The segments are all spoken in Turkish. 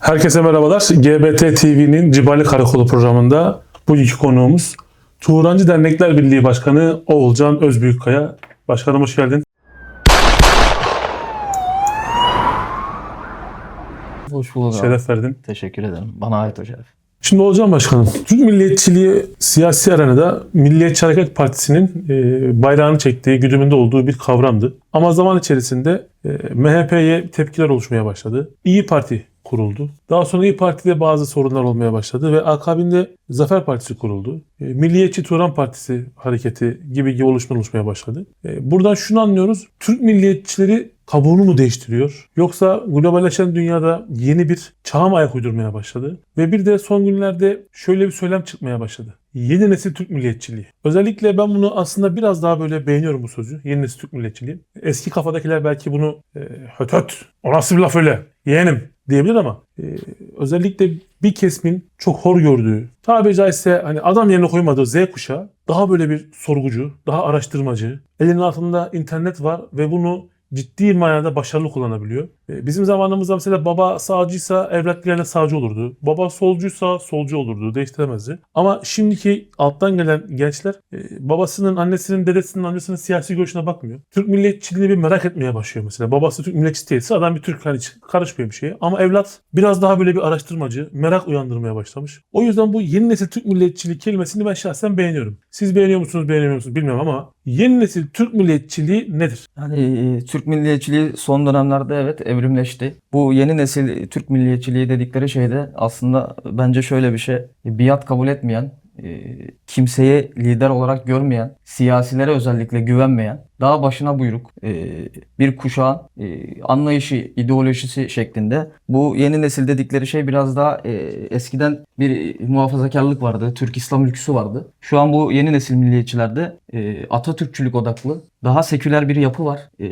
Herkese merhabalar. GBT TV'nin Cibali Karakolu programında bugünkü konuğumuz Tuğrancı Dernekler Birliği Başkanı Oğulcan Özbüyükkaya. Başkanım hoş geldin. Hoş bulduk abi. Şeref verdin. Teşekkür ederim. Bana ait o şeref. Şimdi Oğulcan Başkanım, Türk milliyetçiliği siyasi arenada Milliyetçi Hareket Partisi'nin e, bayrağını çektiği, güdümünde olduğu bir kavramdı. Ama zaman içerisinde e, MHP'ye tepkiler oluşmaya başladı. İyi Parti kuruldu. Daha sonra İyi Parti'de bazı sorunlar olmaya başladı ve akabinde Zafer Partisi kuruldu. E, Milliyetçi Turan Partisi hareketi gibi gibi oluşmalar oluşmaya başladı. E, buradan şunu anlıyoruz. Türk milliyetçileri kabuğunu mu değiştiriyor? Yoksa globalleşen dünyada yeni bir çağa mı ayak uydurmaya başladı? Ve bir de son günlerde şöyle bir söylem çıkmaya başladı. Yeni nesil Türk milliyetçiliği. Özellikle ben bunu aslında biraz daha böyle beğeniyorum bu sözü. Yeni nesil Türk milliyetçiliği. Eski kafadakiler belki bunu e, höt höt o nasıl bir laf öyle yeğenim diyebilir ama e, özellikle bir kesimin çok hor gördüğü, tabiri caizse hani adam yerine koymadığı Z kuşağı daha böyle bir sorgucu, daha araştırmacı, elinin altında internet var ve bunu ciddi manada başarılı kullanabiliyor. E, Bizim zamanımızda mesela baba sağcıysa evlatlarıyla sağcı olurdu. Baba solcuysa solcu olurdu. Değiştiremezdi. Ama şimdiki alttan gelen gençler e, babasının, annesinin, dedesinin, amcasının siyasi görüşüne bakmıyor. Türk milliyetçiliğini bir merak etmeye başlıyor mesela. Babası Türk milliyetçisi değilse adam bir Türk hani karışmıyor bir şeye. Ama evlat biraz daha böyle bir araştırmacı, merak uyandırmaya başlamış. O yüzden bu yeni nesil Türk milliyetçiliği kelimesini ben şahsen beğeniyorum. Siz beğeniyor musunuz, beğenmiyor musunuz bilmiyorum ama yeni nesil Türk milliyetçiliği nedir? Yani e, Türk milliyetçiliği son dönemlerde evet evrimleşti. Bu yeni nesil Türk milliyetçiliği dedikleri şey de aslında bence şöyle bir şey. Biat kabul etmeyen, e, kimseye lider olarak görmeyen, siyasilere özellikle güvenmeyen, daha başına buyruk e, bir kuşağın e, anlayışı, ideolojisi şeklinde. Bu yeni nesil dedikleri şey biraz daha e, eskiden bir muhafazakarlık vardı, Türk İslam ülküsü vardı. Şu an bu yeni nesil milliyetçilerde e, Atatürkçülük odaklı, daha seküler bir yapı var. E,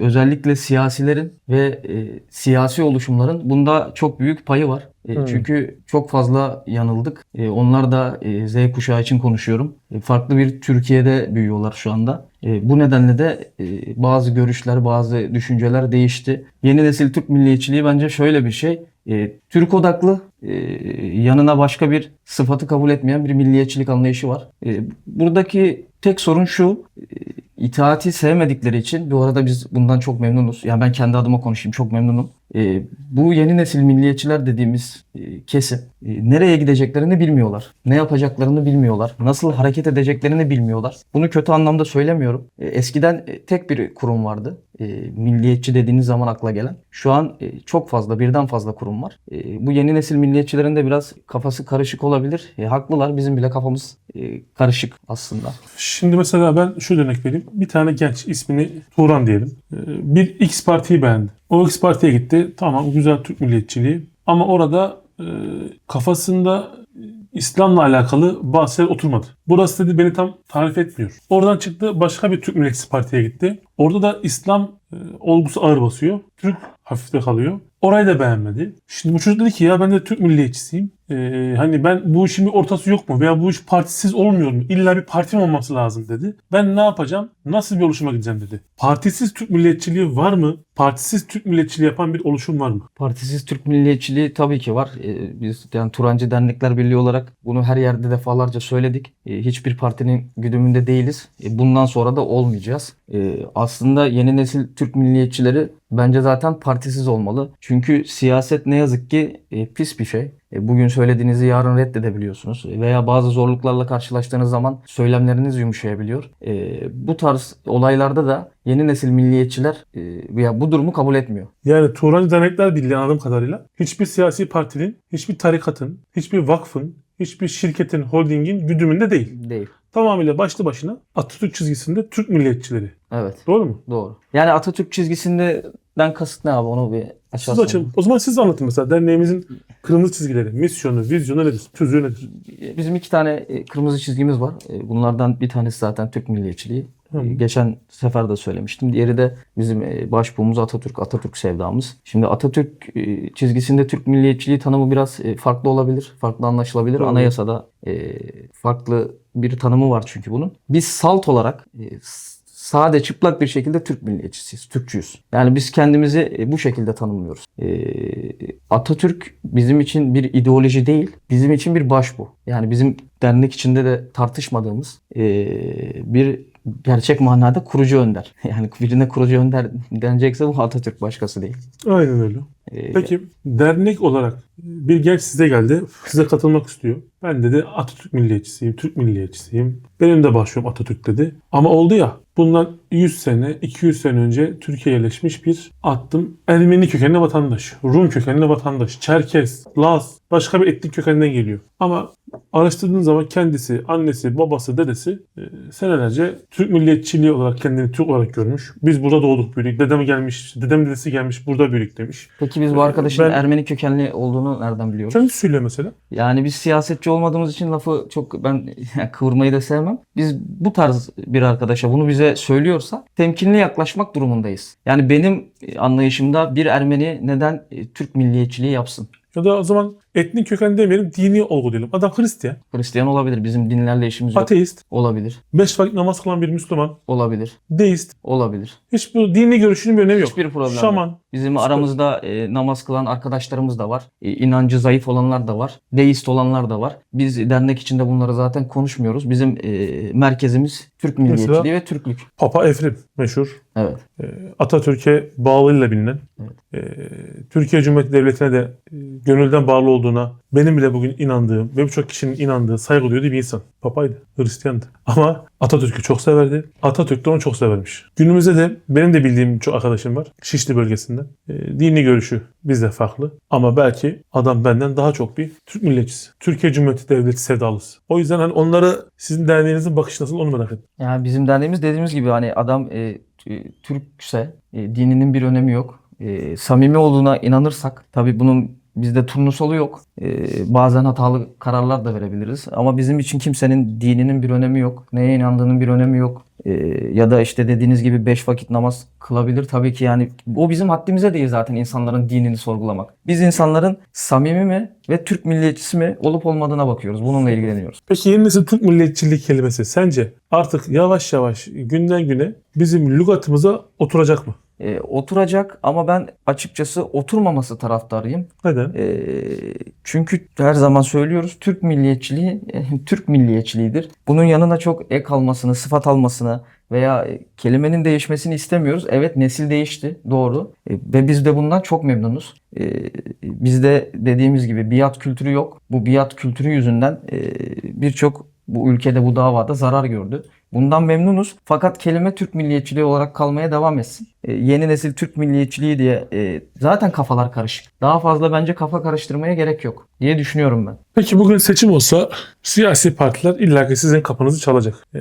özellikle siyasilerin ve e, siyasi oluşumların bunda çok büyük payı var. E, Hmm. Çünkü çok fazla yanıldık. E, onlar da e, Z kuşağı için konuşuyorum. Farklı bir Türkiye'de büyüyorlar şu anda. Bu nedenle de bazı görüşler, bazı düşünceler değişti. Yeni nesil Türk milliyetçiliği bence şöyle bir şey. Türk odaklı, yanına başka bir sıfatı kabul etmeyen bir milliyetçilik anlayışı var. Buradaki tek sorun şu. İtaati sevmedikleri için bu arada biz bundan çok memnunuz. Yani ben kendi adıma konuşayım çok memnunum. E, bu yeni nesil milliyetçiler dediğimiz e, kesim e, nereye gideceklerini bilmiyorlar. Ne yapacaklarını bilmiyorlar. Nasıl hareket edeceklerini bilmiyorlar. Bunu kötü anlamda söylemiyorum. E, eskiden e, tek bir kurum vardı. E, milliyetçi dediğiniz zaman akla gelen. Şu an e, çok fazla, birden fazla kurum var. E, bu yeni nesil milliyetçilerin de biraz kafası karışık olabilir. E, haklılar. Bizim bile kafamız e, karışık aslında. Şimdi mesela ben şu örnek vereyim. Bir tane genç ismini Turan diyelim. Ee, Bir X partiyi beğendi. O X partiye gitti. Tamam güzel Türk milliyetçiliği. Ama orada e, kafasında İslam'la alakalı şeyler oturmadı. Burası dedi beni tam tarif etmiyor. Oradan çıktı başka bir Türk Milliyetçisi Parti'ye gitti. Orada da İslam e, olgusu ağır basıyor. Türk hafifte kalıyor. Orayı da beğenmedi. Şimdi bu çocuk dedi ki ya ben de Türk milliyetçisiyim. Ee, hani ben bu işin bir ortası yok mu? Veya bu iş partisiz olmuyor mu? İlla bir partim olması lazım dedi. Ben ne yapacağım? Nasıl bir oluşuma gideceğim dedi. Partisiz Türk milliyetçiliği var mı? Partisiz Türk milliyetçiliği yapan bir oluşum var mı? Partisiz Türk milliyetçiliği tabii ki var. Ee, biz yani Turancı Dernekler Birliği olarak bunu her yerde defalarca söyledik. Ee, hiçbir partinin güdümünde değiliz. Ee, bundan sonra da olmayacağız. Ee, aslında yeni nesil Türk milliyetçileri bence zaten partisiz olmalı. Çünkü siyaset ne yazık ki e, pis bir şey. E, Bugün söylediğinizi yarın reddedebiliyorsunuz. Veya bazı zorluklarla karşılaştığınız zaman söylemleriniz yumuşayabiliyor. E, bu tarz olaylarda da yeni nesil milliyetçiler e, veya bu durumu kabul etmiyor. Yani Turancı Dernekler Birliği anladığım kadarıyla hiçbir siyasi partinin, hiçbir tarikatın, hiçbir vakfın, hiçbir şirketin, holdingin güdümünde değil. Değil. Tamamıyla başlı başına Atatürk çizgisinde Türk milliyetçileri. Evet. Doğru mu? Doğru. Yani Atatürk çizgisinden kasıt ne abi onu bir Siz açarsanız. açın. O zaman siz anlatın mesela derneğimizin kırmızı çizgileri, misyonu, vizyonu nedir? Tüzüğü nedir? Bizim iki tane e, kırmızı çizgimiz var. E, Bunlardan bir tanesi zaten Türk milliyetçiliği. Hı. Geçen sefer de söylemiştim. Diğeri de bizim e, başbuğumuz Atatürk, Atatürk sevdamız. Şimdi Atatürk e, çizgisinde Türk milliyetçiliği tanımı biraz e, farklı olabilir, farklı anlaşılabilir. Doğru. Anayasada farklı bir tanımı var çünkü bunun. Biz salt olarak, sade çıplak bir şekilde Türk milliyetçisiyiz, Türkçüyüz. Yani biz kendimizi bu şekilde tanımlıyoruz. E, Atatürk bizim için bir ideoloji değil, bizim için bir baş bu. Yani bizim dernek içinde de tartışmadığımız e, bir gerçek manada kurucu önder. Yani birine kurucu önder denecekse bu Atatürk başkası değil. Aynen öyle. E, Peki dernek olarak bir genç size geldi. Size katılmak istiyor. Ben dedi Atatürk milliyetçisiyim, Türk milliyetçisiyim. Benim de başlıyorum Atatürk dedi. Ama oldu ya bundan 100 sene, 200 sene önce Türkiye'ye yerleşmiş bir attım. Ermeni kökenli vatandaş, Rum kökenli vatandaş, Çerkez, Laz, başka bir etnik kökenden geliyor. Ama araştırdığın zaman kendisi, annesi, babası, dedesi e, senelerce Türk milliyetçiliği olarak kendini Türk olarak görmüş. Biz burada doğduk büyüdük. Dedem gelmiş, dedem dedesi gelmiş burada büyüdük demiş. Peki biz bu arkadaşın Ben- Ermeni kökenli olduğunu nereden biliyoruz? Kendisi söylüyor mesela. Yani biz siyasetçi olmadığımız için lafı çok ben kıvırmayı da sevmem. Biz bu tarz bir arkadaşa bunu bize söylüyorsa temkinli yaklaşmak durumundayız. Yani benim anlayışımda bir Ermeni neden e, Türk milliyetçiliği yapsın? Ya da o zaman etnik köken demeyelim, dini olgu diyelim. Adam Hristiyan, Hristiyan olabilir. Bizim dinlerle işimiz yok. ateist, Olabilir. beş vakit namaz kılan bir Müslüman, Olabilir. deist. Olabilir. Hiç bu dini görüşünün bir önemi yok. Hiçbir problem yok. Şaman. Bizim aramızda e, namaz kılan arkadaşlarımız da var. E, inancı zayıf olanlar da var. Deist olanlar da var. Biz dernek içinde bunları zaten konuşmuyoruz. Bizim e, merkezimiz Türk milliyetçiliği Mesela- ve Türklük. Papa Efrim meşhur. Evet. Ee, Atatürk'e bağlılığıyla bilinen, ee, Türkiye Cumhuriyeti Devleti'ne de e, gönülden bağlı olduğuna benim bile bugün inandığım ve birçok kişinin inandığı, saygı duyduğu bir insan. Papaydı, Hristiyandı. Ama Atatürk'ü çok severdi. Atatürk de onu çok severmiş. Günümüzde de benim de bildiğim çok arkadaşım var. Şişli bölgesinden. Ee, dini görüşü bizde farklı. Ama belki adam benden daha çok bir Türk milliyetçisi. Türkiye Cumhuriyeti Devleti sevdalısı. O yüzden hani onlara sizin derneğinizin bakışı nasıl onu merak ettim. Yani bizim derneğimiz dediğimiz gibi hani adam e, t- Türkse e, dininin bir önemi yok. E, samimi olduğuna inanırsak tabii bunun bizde turnusolu yok. E, bazen hatalı kararlar da verebiliriz. Ama bizim için kimsenin dininin bir önemi yok. Neye inandığının bir önemi yok. E, ya da işte dediğiniz gibi beş vakit namaz kılabilir. Tabii ki yani o bizim haddimize değil zaten insanların dinini sorgulamak. Biz insanların samimi mi ve Türk milliyetçisi mi olup olmadığına bakıyoruz. Bununla ilgileniyoruz. Peki yeni nesil Türk milliyetçiliği kelimesi sence artık yavaş yavaş günden güne bizim lügatımıza oturacak mı? E, oturacak ama ben açıkçası oturmaması taraftarıyım. Neden? E, çünkü her zaman söylüyoruz Türk milliyetçiliği e, Türk milliyetçiliğidir. Bunun yanına çok ek almasını, sıfat almasını veya e, kelimenin değişmesini istemiyoruz. Evet nesil değişti doğru E, ve biz de bundan çok memnunuz. E, bizde dediğimiz gibi biat kültürü yok. Bu biat kültürü yüzünden e, birçok bu ülkede bu davada zarar gördü. Bundan memnunuz. Fakat kelime Türk milliyetçiliği olarak kalmaya devam etsin. E, yeni nesil Türk milliyetçiliği diye e, zaten kafalar karışık. Daha fazla bence kafa karıştırmaya gerek yok diye düşünüyorum ben. Peki bugün seçim olsa siyasi partiler illaki sizin kapınızı çalacak. Ee,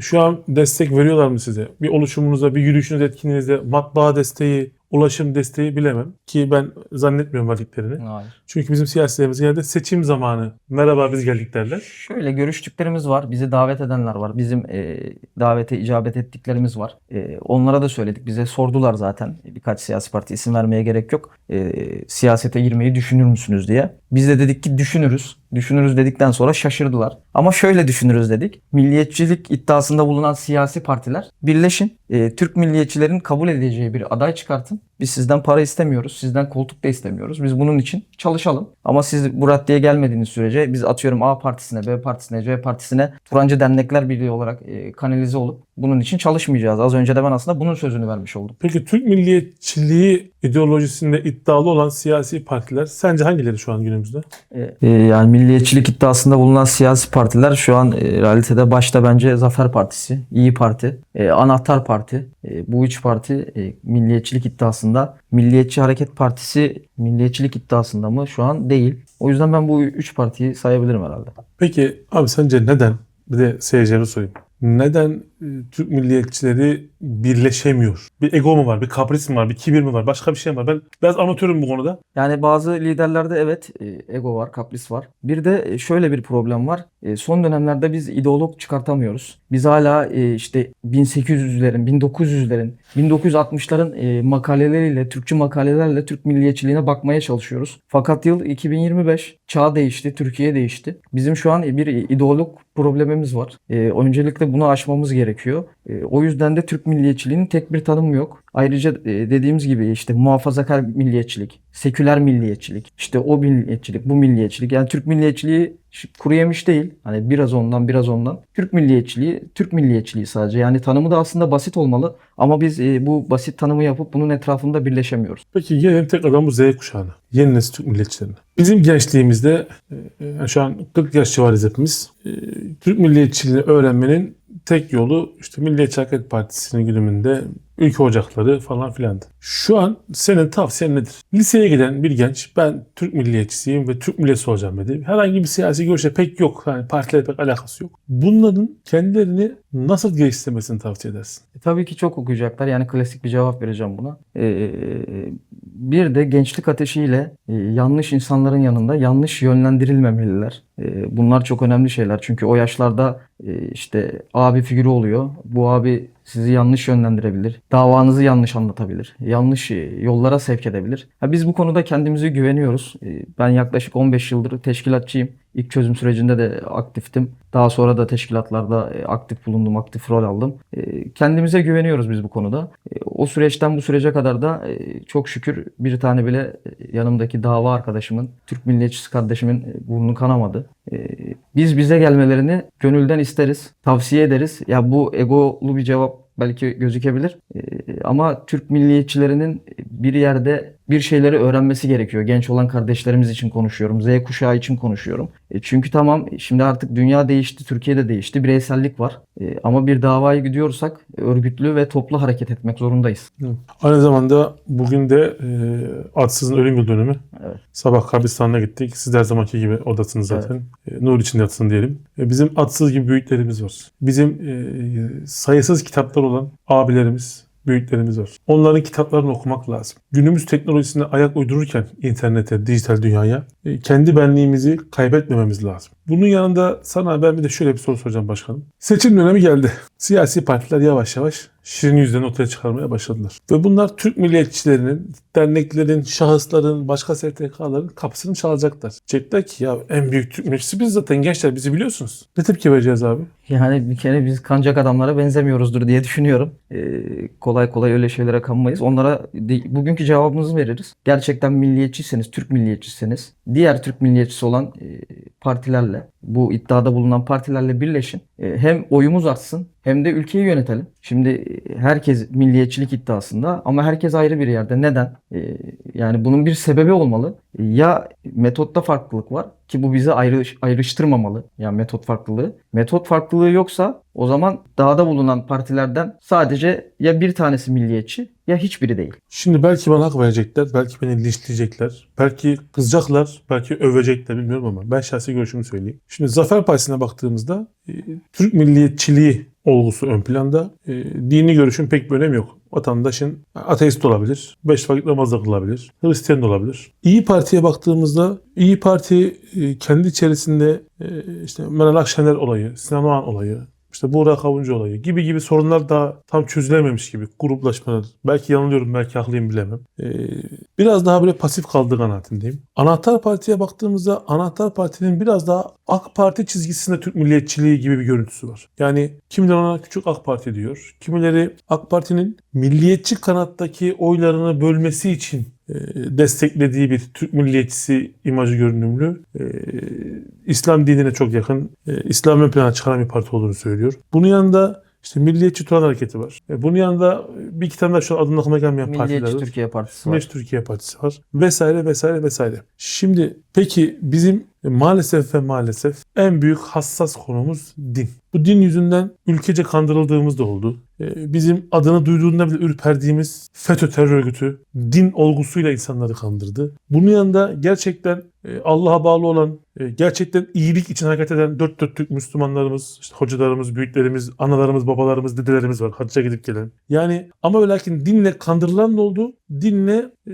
şu an destek veriyorlar mı size? Bir oluşumunuza, bir yürüyüşünüz, etkinliğinizde matbaa desteği, ulaşım desteği bilemem. Ki ben zannetmiyorum verdiklerini. Hayır. Çünkü bizim siyasilerimiz genelde seçim zamanı merhaba biz geldik derler. Şöyle görüştüklerimiz var. Bizi davet edenler var. Bizim e, davete icabet ettiklerimiz var. E, onlara da söyledik. Bize sordular zaten. Birkaç siyasi parti isim vermeye gerek yok. E, siyasete girmeyi düşünür müsünüz diye. Biz de dedik ki düşünürüz. Düşünürüz dedikten sonra şaşırdılar. Ama şöyle düşünürüz dedik. Milliyetçilik iddiasında bulunan siyasi partiler birleşin. E, Türk milliyetçilerin kabul edeceği bir aday çıkartın. Biz sizden para istemiyoruz. Sizden koltuk da istemiyoruz. Biz bunun için çalışalım. Ama siz bu raddeye gelmediğiniz sürece biz atıyorum A partisine, B partisine, C partisine Turancı Dernekler Birliği olarak e, kanalize olup bunun için çalışmayacağız. Az önce de ben aslında bunun sözünü vermiş oldum. Peki Türk milliyetçiliği ideolojisinde iddialı olan siyasi partiler sence hangileri şu an günümüzde? E, yani milliyetçilik iddiasında bulunan siyasi partiler şu an e, realitede başta bence Zafer Partisi, İyi Parti, e, Anahtar Parti. E, bu üç parti e, milliyetçilik iddiasında. Milliyetçi Hareket Partisi milliyetçilik iddiasında mı? Şu an değil. O yüzden ben bu üç partiyi sayabilirim herhalde. Peki abi sence neden? Bir de seyircilere sorayım. Neden Türk milliyetçileri birleşemiyor? Bir ego mu var? Bir kapris mi var? Bir kibir mi var? Başka bir şey mi var? Ben biraz amatörüm bu konuda. Yani bazı liderlerde evet e, ego var, kapris var. Bir de e, şöyle bir problem var. E, Son dönemlerde biz ideolog çıkartamıyoruz. Biz hala işte 1800'lerin, 1900'lerin, 1960'ların e, makaleleriyle, Türkçü makalelerle Türk milliyetçiliğine bakmaya çalışıyoruz. Fakat yıl 2025, çağ değişti, Türkiye değişti. Bizim şu an bir ideolog problemimiz var. Öncelikle bunu aşmamız gerekiyor. Gerekiyor. E, o yüzden de Türk milliyetçiliğinin tek bir tanımı yok. Ayrıca e, dediğimiz gibi işte muhafazakar milliyetçilik, seküler milliyetçilik, işte o milliyetçilik, bu milliyetçilik. Yani Türk milliyetçiliği kuru yemiş değil. Hani biraz ondan biraz ondan. Türk milliyetçiliği, Türk milliyetçiliği sadece. Yani tanımı da aslında basit olmalı. Ama biz e, bu basit tanımı yapıp bunun etrafında birleşemiyoruz. Peki gelelim tekrardan bu Z kuşağına. Yeni nesil Türk milliyetçilerine. Bizim gençliğimizde e, e, şu an 40 yaş civarıyız hepimiz. E, Türk milliyetçiliğini öğrenmenin tek yolu işte Milliyetçi Hareket Partisi'nin güdümünde ülke ocakları falan filandı. Şu an senin tavsiyen nedir? Liseye giden bir genç ben Türk milliyetçisiyim ve Türk milliyetçisi olacağım dedi. Herhangi bir siyasi görüşe pek yok. Yani partilerle pek alakası yok. Bunların kendilerini nasıl geliştirmesini tavsiye edersin? E, Tabii ki çok okuyacaklar. Yani klasik bir cevap vereceğim buna. Ee, bir de gençlik ateşiyle e, yanlış insanların yanında yanlış yönlendirilmemeliler. Ee, bunlar çok önemli şeyler. Çünkü o yaşlarda e, işte abi figürü oluyor. Bu abi sizi yanlış yönlendirebilir. Davanızı yanlış anlatabilir. Yanlış e, yollara sevk edebilir. Ha, biz bu konuda kendimize güveniyoruz. E, Ben yaklaşık 15 yıldır teşkilatçıyım. İlk çözüm sürecinde de aktiftim. Daha sonra da teşkilatlarda e, aktif bulundum, aktif rol aldım. E, Kendimize güveniyoruz biz bu konuda. E, O süreçten bu sürece kadar da çok şükür bir tane bile yanımdaki dava arkadaşımın, Türk milliyetçisi kardeşimin burnu kanamadı. Biz bize gelmelerini gönülden isteriz, tavsiye ederiz. Ya bu egolu bir cevap belki gözükebilir. Ama Türk milliyetçilerinin bir yerde bir şeyleri öğrenmesi gerekiyor. Genç olan kardeşlerimiz için konuşuyorum. Z kuşağı için konuşuyorum. E, Çünkü tamam şimdi artık dünya değişti, Türkiye de değişti. Bireysellik var. E, Ama bir davayı gidiyorsak örgütlü ve toplu hareket etmek zorundayız. Aynı zamanda bugün de e, Adsız'ın ölüm yıl dönümü. Evet. Sabah kabristanına gittik. Siz her zamanki gibi oradasınız zaten. E, nur içinde yatsın diyelim. E, bizim Adsız gibi büyüklerimiz var. Bizim e, sayısız kitaplar olan abilerimiz, büyüklerimiz var. Onların kitaplarını okumak lazım. Günümüz teknolojisine ayak uydururken internete, dijital dünyaya e, kendi benliğimizi kaybetmememiz lazım. Bunun yanında sana ben bir de şöyle bir soru soracağım başkanım. Seçim dönemi geldi. Siyasi partiler yavaş yavaş şirin yüzlerini ortaya çıkarmaya başladılar. Ve bunlar Türk milliyetçilerinin, derneklerin, şahısların, başka STK'ların kapısını çalacaklar. Diyecekler ki ya en büyük Türk milliyetçisi biz zaten gençler bizi biliyorsunuz. Ne tepki vereceğiz abi? Yani bir kere biz kancak adamlara benzemiyoruzdur diye düşünüyorum. Ee, kolay kolay öyle şeylere kanmayız. Onlara de- bugünkü cevabımızı veririz. Gerçekten milliyetçisiniz, Türk milliyetçisiniz. Diğer Türk milliyetçisi olan e, partilerle, bu iddiada bulunan partilerle birleşin. E, hem oyumuz artsın hem de ülkeyi yönetelim. Şimdi e, herkes milliyetçilik iddiasında ama herkes ayrı bir yerde. Neden? E, yani bunun bir sebebi olmalı. Ya metotta farklılık var ki bu bizi ayrı, ayrıştırmamalı. Yani metot farklılığı. Metot farklılığı yoksa o zaman dağda bulunan partilerden sadece ya bir tanesi milliyetçi ya hiçbiri değil. Şimdi belki bana hak verecekler, belki beni linçleyecekler, belki kızacaklar, belki övecekler bilmiyorum ama ben şahsi görüşümü söyleyeyim. Şimdi Zafer Partisi'ne baktığımızda e, Türk milliyetçiliği olgusu ön planda. E, dini görüşün pek bir önemi yok. Vatandaşın ateist olabilir, beş vakit namaz da kılabilir, Hristiyan da olabilir. İyi Parti'ye baktığımızda İyi Parti e, kendi içerisinde e, işte Meral Akşener olayı, Sinan Oğan olayı, işte Buğra Kavuncu olayı gibi gibi sorunlar daha tam çözülememiş gibi gruplaşmalar. Belki yanılıyorum, belki haklıyım bilemem. Ee, biraz daha böyle pasif kaldığı kanaatindeyim. Anahtar Parti'ye baktığımızda Anahtar Parti'nin biraz daha AK Parti çizgisinde Türk milliyetçiliği gibi bir görüntüsü var. Yani kimileri ona küçük AK Parti diyor. Kimileri AK Parti'nin milliyetçi kanattaki oylarını bölmesi için e, desteklediği bir Türk milliyetçisi imajı görünümlü. İslam dinine çok yakın, e, İslam ön plana çıkaran bir parti olduğunu söylüyor. Bunun yanında işte Milliyetçi Turan Hareketi var. E, bunun yanında bir iki tane daha şu adının aklıma gelmeyen partiler Milliyetçi var. Türkiye Partisi var. Milliyetçi Türkiye Partisi var. Vesaire vesaire vesaire. Şimdi peki bizim maalesef ve maalesef en büyük hassas konumuz din. Bu din yüzünden ülkece kandırıldığımız da oldu. E, Bizim adını duyduğunda bile ürperdiğimiz FETÖ terör örgütü din olgusuyla insanları kandırdı. Bunun yanında gerçekten e, Allah'a bağlı olan, e, gerçekten iyilik için hareket eden dört dörtlük Müslümanlarımız, işte hocalarımız, büyüklerimiz, analarımız, babalarımız, dedelerimiz var. Hacca gidip gelen. Yani ama ve lakin dinle kandırılan da oldu. Dinle e,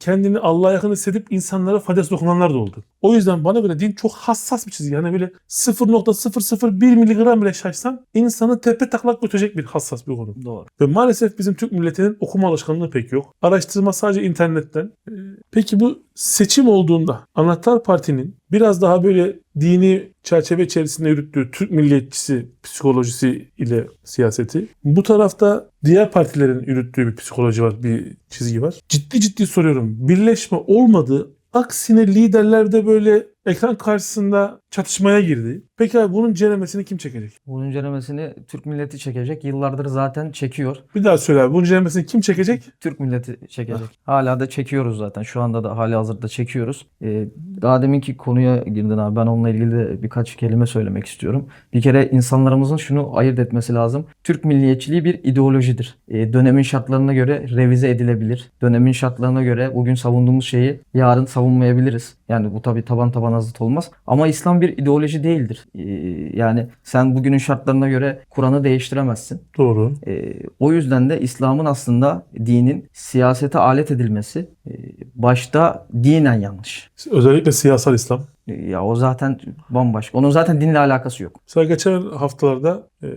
kendini Allah'a yakın hissedip insanlara faydası dokunanlar da oldu. O yüzden bana göre din çok hassas bir çizgi. Yani böyle 0.001 miligram sayfadan bile şaşsan insanı tepe taklak götürecek bir hassas bir konu. Doğru. Ve maalesef bizim Türk milletinin okuma alışkanlığı pek yok. Araştırma sadece internetten. Ee, Peki bu seçim olduğunda Anahtar Parti'nin biraz daha böyle dini çerçeve içerisinde yürüttüğü Türk milliyetçisi psikolojisi ile siyaseti. Bu tarafta diğer partilerin yürüttüğü bir psikoloji var, bir çizgi var. Ciddi ciddi soruyorum. Birleşme olmadı. Aksine liderler de böyle ekran karşısında çatışmaya girdi. Peki abi bunun ceremesini kim çekecek? Bunun ceremesini Türk milleti çekecek. Yıllardır zaten çekiyor. Bir daha söyle abi. Bunun ceremesini kim çekecek? Türk milleti çekecek. Hala da çekiyoruz zaten. Şu anda da hali hazırda çekiyoruz. Ee, daha deminki konuya girdin abi. Ben onunla ilgili de birkaç kelime söylemek istiyorum. Bir kere insanlarımızın şunu ayırt etmesi lazım. Türk milliyetçiliği bir ideolojidir. Ee, dönemin şartlarına göre revize edilebilir. Dönemin şartlarına göre bugün savunduğumuz şeyi yarın savunmayabiliriz. Yani bu tabii taban tabana zıt olmaz. Ama İslam bir ideoloji değildir. Ee, yani sen bugünün şartlarına göre Kur'an'ı değiştiremezsin. Doğru. Ee, o yüzden de İslam'ın aslında dinin siyasete alet edilmesi e, başta dinen yanlış. Özellikle siyasal İslam. Ya o zaten bambaşka. Onun zaten dinle alakası yok. Mesela geçen haftalarda e,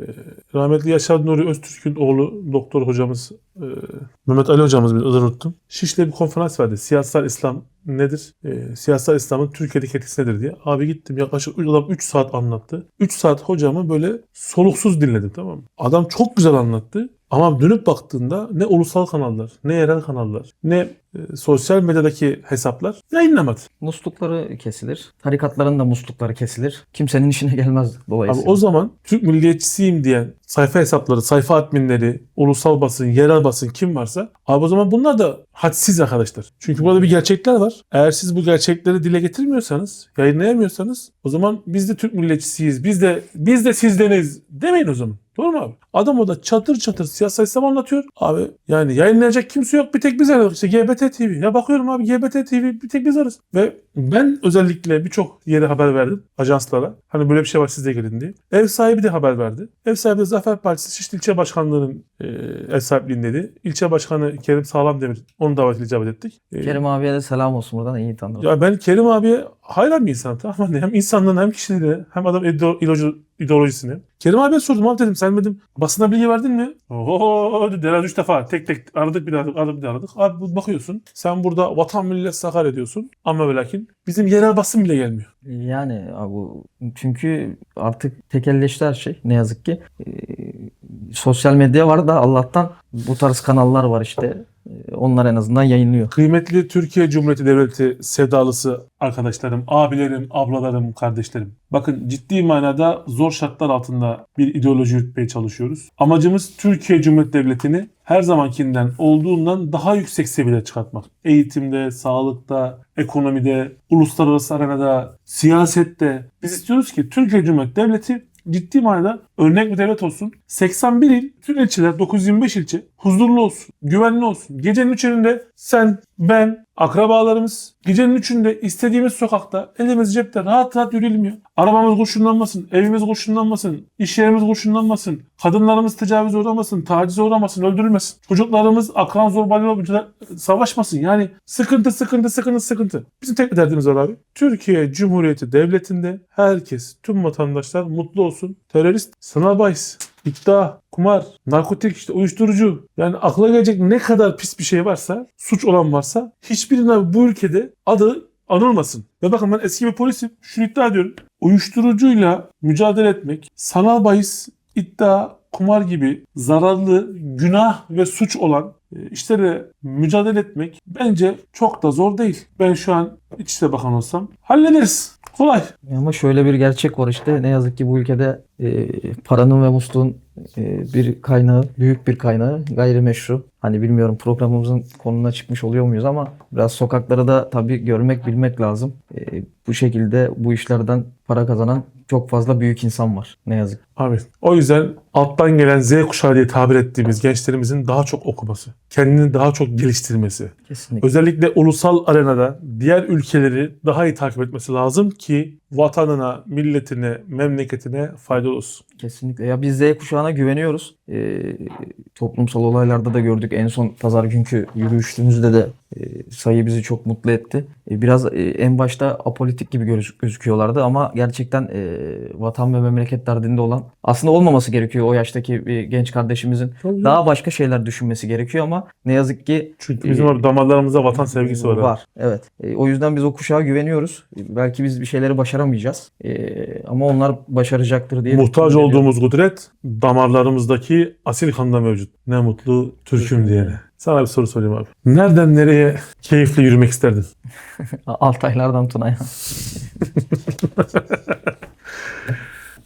rahmetli Yaşar Nuri Öztürk'ün oğlu doktor hocamız e, Mehmet Ali hocamız bir adını unuttum. Şişli'de bir konferans verdi. Siyasal İslam nedir? E, siyasal İslam'ın Türkiye'deki etkisi nedir diye. Abi gittim yaklaşık adam 3 saat anlattı. 3 saat hocamı böyle soluksuz dinledim tamam mı? Adam çok güzel anlattı. Ama dönüp baktığında ne ulusal kanallar, ne yerel kanallar, ne e, sosyal medyadaki hesaplar yayınlamadı. Muslukları kesilir. Tarikatların da muslukları kesilir. Kimsenin işine gelmez Abi dolayısıyla. o zaman Türk milliyetçisiyim diyen sayfa hesapları, sayfa adminleri, ulusal basın, yerel basın kim varsa abi o zaman bunlar da hadsiz arkadaşlar. Çünkü burada bir gerçekler var. Eğer siz bu gerçekleri dile getirmiyorsanız, yayınlayamıyorsanız o zaman biz de Türk milliyetçisiyiz. Biz de biz de sizdeniz demeyin o zaman. Doğru mu abi? Adam orada çatır çatır siyasal İslam anlatıyor. Abi yani yayınlayacak kimse yok. Bir tek biz varız. İşte GBT TV. Ya bakıyorum abi GBT TV bir tek biz varız. Ve ben özellikle birçok yere haber verdim. Ajanslara. Hani böyle bir şey var siz de gelin diye. Ev sahibi de haber verdi. Ev sahibi de Zafer Partisi Şişli İlçe Başkanlığı'nın e, ev sahipliğindeydi. İlçe Başkanı Kerim Sağlamdemir. Onun davetine icabet ettik. E, Kerim abiye de selam olsun buradan iyi tanırım. ya ben Kerim abiye hayran bir insan tamam mı? Hem insanlığına hem kişiliğine hem adam ideo- ideoloji- ideolojisine. Kerim abiye sordum abi dedim sen dedim basına bilgi verdin mi? Oho dedi herhalde üç defa tek tek aradık bir daha aradık, bir daha aradık. Abi bakıyorsun sen burada vatan millet sakar ediyorsun ama ve lakin bizim yerel basın bile gelmiyor. Yani abi, çünkü artık tekelleşti her şey ne yazık ki. Ee, sosyal medya var da Allah'tan bu tarz kanallar var işte. Ee, Onlar en azından yayınlıyor. Kıymetli Türkiye Cumhuriyeti Devleti sevdalısı arkadaşlarım, abilerim, ablalarım, kardeşlerim. Bakın ciddi manada zor şartlar altında bir ideoloji yürütmeye çalışıyoruz. Amacımız Türkiye Cumhuriyeti Devleti'ni her zamankinden olduğundan daha yüksek seviyelere çıkartmak. Eğitimde, sağlıkta, ekonomide, uluslararası arenada, siyasette. Biz istiyoruz ki Türkiye Cumhuriyeti Devleti ciddi manada örnek bir devlet olsun. 81 il, tüm ilçeler 925 ilçe huzurlu olsun, güvenli olsun. Gecenin üçünde sen, ben, akrabalarımız gecenin üçünde istediğimiz sokakta elimiz cepte rahat rahat yürüyelim ya. Arabamız kurşunlanmasın, evimiz kurşunlanmasın, iş yerimiz kurşunlanmasın, kadınlarımız tecavüze uğramasın, tacize uğramasın, öldürülmesin. Çocuklarımız akran zorbalığıyla savaşmasın. Yani sıkıntı, sıkıntı, sıkıntı, sıkıntı. Bizim tek bir derdimiz var abi. Türkiye Cumhuriyeti Devleti'nde herkes, tüm vatandaşlar mutlu olsun. Terörist, sınav bahis, iddia, kumar, narkotik, işte uyuşturucu. Yani akla gelecek ne kadar pis bir şey varsa, suç olan varsa hiçbirine bu ülkede adı anılmasın. Ve bakın ben eski bir polisim. Şunu iddia ediyorum. Uyuşturucuyla mücadele etmek, sanal bahis, iddia, kumar gibi zararlı, günah ve suç olan e, işlere mücadele etmek bence çok da zor değil. Ben şu an İçişleri Bakanı olsam hallederiz. Kolay. Ama şöyle bir gerçek var işte ne yazık ki bu ülkede e, paranın ve musluğun e, bir kaynağı, büyük bir kaynağı gayrimeşru. Hani bilmiyorum programımızın konuna çıkmış oluyor muyuz ama biraz sokakları da tabii görmek, bilmek lazım. E, bu şekilde bu işlerden para kazanan çok fazla büyük insan var ne yazık. Abi o yüzden alttan gelen Z kuşağı diye tabir ettiğimiz gençlerimizin daha çok okuması, kendini daha çok geliştirmesi, Kesinlikle. özellikle ulusal arenada diğer ülkeleri daha iyi takip etmesi lazım ki vatanına, milletine, memleketine faydalı olsun. Kesinlikle. Ya biz Z kuşağına güveniyoruz. Ee, toplumsal olaylarda da gördük. En son pazar günkü yürüyüşümüzde de e, sayı bizi çok mutlu etti. E, biraz e, en başta apolitik gibi göz- gözüküyorlardı ama gerçekten e, vatan ve memleket derdinde olan aslında olmaması gerekiyor o yaştaki bir genç kardeşimizin. Tabii. Daha başka şeyler düşünmesi gerekiyor ama ne yazık ki Çünkü bizim orada damarlarımızda vatan sevgisi var. Var. Evet. E, o yüzden biz o kuşağa güveniyoruz. E, Belki biz bir şeyleri başaramayacağız. E, ama onlar başaracaktır diye. Muhtaç olduğumuz kudret damarlarımızdaki asil kanında mevcut. Ne mutlu Türk'üm diyene. Sana bir soru sorayım abi. Nereden nereye keyifle yürümek isterdin? Altaylardan Tuna'ya.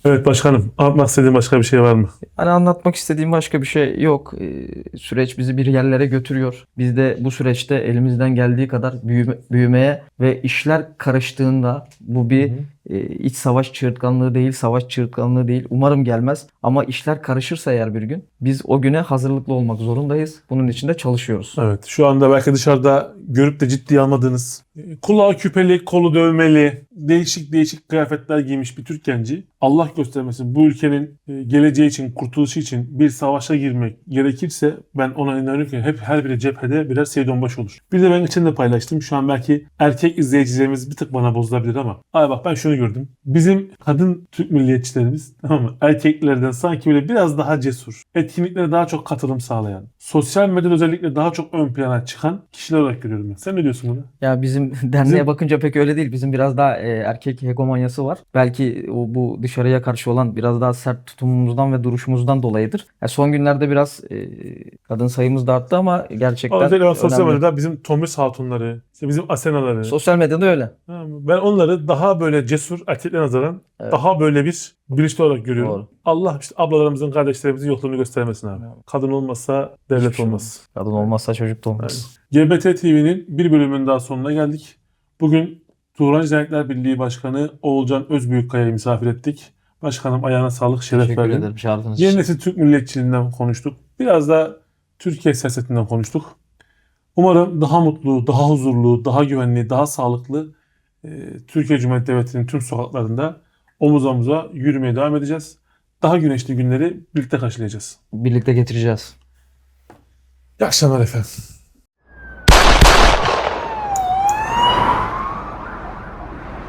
Evet başkanım. Anlatmak istediğin başka bir şey var mı? Hani anlatmak istediğim başka bir şey yok. Ee, süreç bizi bir yerlere götürüyor. Biz de bu süreçte elimizden geldiği kadar büyüme- büyümeye ve işler karıştığında bu bir e, iç savaş çığırtkanlığı değil, savaş çığırtkanlığı değil. Umarım gelmez. Ama işler karışırsa eğer bir gün biz o güne hazırlıklı olmak zorundayız. Bunun için de çalışıyoruz. Evet. Şu anda belki dışarıda görüp de ciddiye almadığınız kulağı küpeli, kolu dövmeli, değişik değişik kıyafetler giymiş bir Türk genci Allah göstermesin bu ülkenin e, geleceği için, kurtuluşu için bir savaşa girmek gerekirse ben ona inanıyorum ki hep her biri cephede birer Seydonbaş olur. Bir de ben içinde paylaştım. Şu an belki erkek izleyicilerimiz bir tık bana bozulabilir ama ay bak ben şunu gördüm. Bizim kadın Türk milliyetçilerimiz tamam mı? Erkeklerden sanki böyle biraz daha cesur, etkinliklere daha çok katılım sağlayan, sosyal medyada özellikle daha çok ön plana çıkan kişiler olarak görüyorum ben. Sen ne diyorsun buna? Ya bizim derneğe Bizim- bakınca pek öyle değil. Bizim biraz daha e, erkek hegemonyası var. Belki o bu dışarıya karşı olan biraz daha sert tutumumuzdan ve duruşumuzdan dolayıdır. Ya son günlerde biraz e, kadın sayımız da arttı ama gerçekten Özellikle sosyal önemli. medyada bizim Thomas Hatunları, işte bizim Asenaları. Sosyal medyada öyle. Ben onları daha böyle cesur erkekler nazaran Evet. daha böyle bir bilinçli olarak görüyorum. Doğru. Allah işte ablalarımızın, kardeşlerimizin yokluğunu göstermesin abi. Kadın olmazsa devlet Hiçbir şey olmaz. Kadın olmazsa çocuk da olmaz. GBT TV'nin bir bölümünün daha sonuna geldik. Bugün Turan Cernetler Birliği Başkanı Oğulcan Özbüyükkaya'yı misafir ettik. Başkanım ayağına sağlık, şeref Teşekkür verdin. ederim çağırdığınız Yeni nesil Türk milliyetçiliğinden konuştuk. Biraz da Türkiye siyasetinden konuştuk. Umarım daha mutlu, daha huzurlu, daha güvenli, daha sağlıklı e, Türkiye Cumhuriyeti Devleti'nin tüm sokaklarında omuz omuza yürümeye devam edeceğiz. Daha güneşli günleri birlikte karşılayacağız. Birlikte getireceğiz. İyi akşamlar efendim.